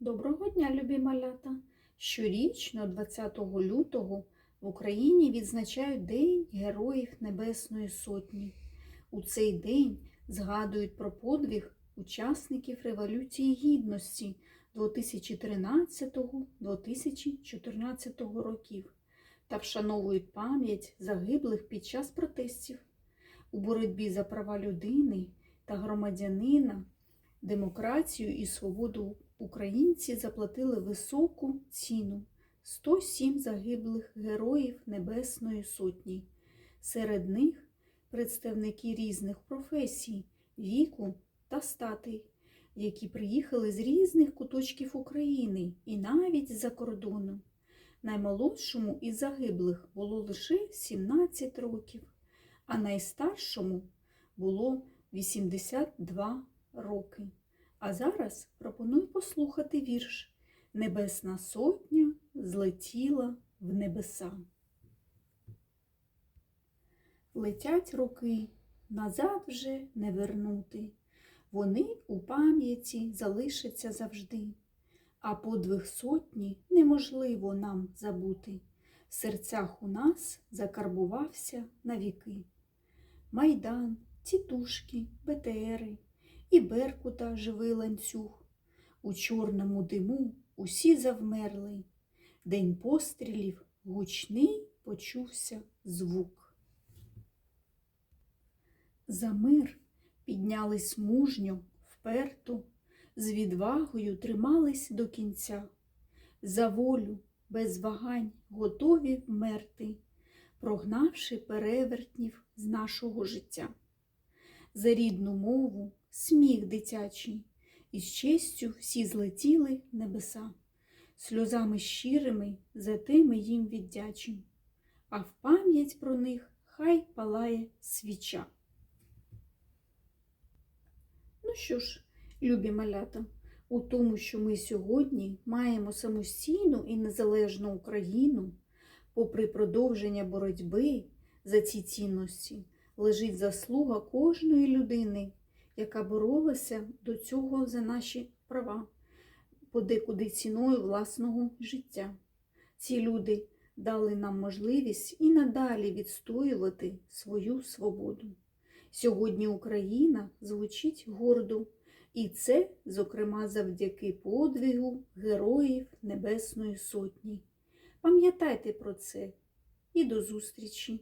Доброго дня, любі малята! Щорічно, 20 лютого, в Україні відзначають День Героїв Небесної Сотні. У цей день згадують про подвиг учасників Революції Гідності 2013-2014 років та вшановують пам'ять загиблих під час протестів у боротьбі за права людини та громадянина, демократію і свободу українці заплатили високу ціну 107 загиблих героїв Небесної Сотні. Серед них представники різних професій, віку та статей, які приїхали з різних куточків України і навіть з-за кордону. Наймолодшому із загиблих було лише 17 років, а найстаршому було 82 роки. А зараз пропоную послухати вірш Небесна сотня злетіла в небеса. Летять роки, назад вже не вернути. Вони у пам'яті залишаться завжди, а подвиг сотні неможливо нам забути. В серцях у нас закарбувався навіки. Майдан, тітушки, БТРи і Беркута живий ланцюг. У чорному диму усі завмерли. День пострілів гучний почувся звук. За мир піднялись мужньо, вперто, з відвагою тримались до кінця. За волю без вагань готові вмерти, прогнавши перевертнів з нашого життя. За рідну мову сміх дитячий, і з честю всі злетіли небеса, сльозами щирими за тими їм віддячим, а в пам'ять про них хай палає свіча. Ну що ж, любі малята, у тому, що ми сьогодні маємо самостійну і незалежну Україну, попри продовження боротьби за ці цінності, лежить заслуга кожної людини, яка боролася до цього за наші права, подекуди ціною власного життя. Ці люди дали нам можливість і надалі відстоювати свою свободу. Сьогодні Україна звучить гордо, і це, зокрема, завдяки подвигу Героїв Небесної Сотні. Пам'ятайте про це і до зустрічі!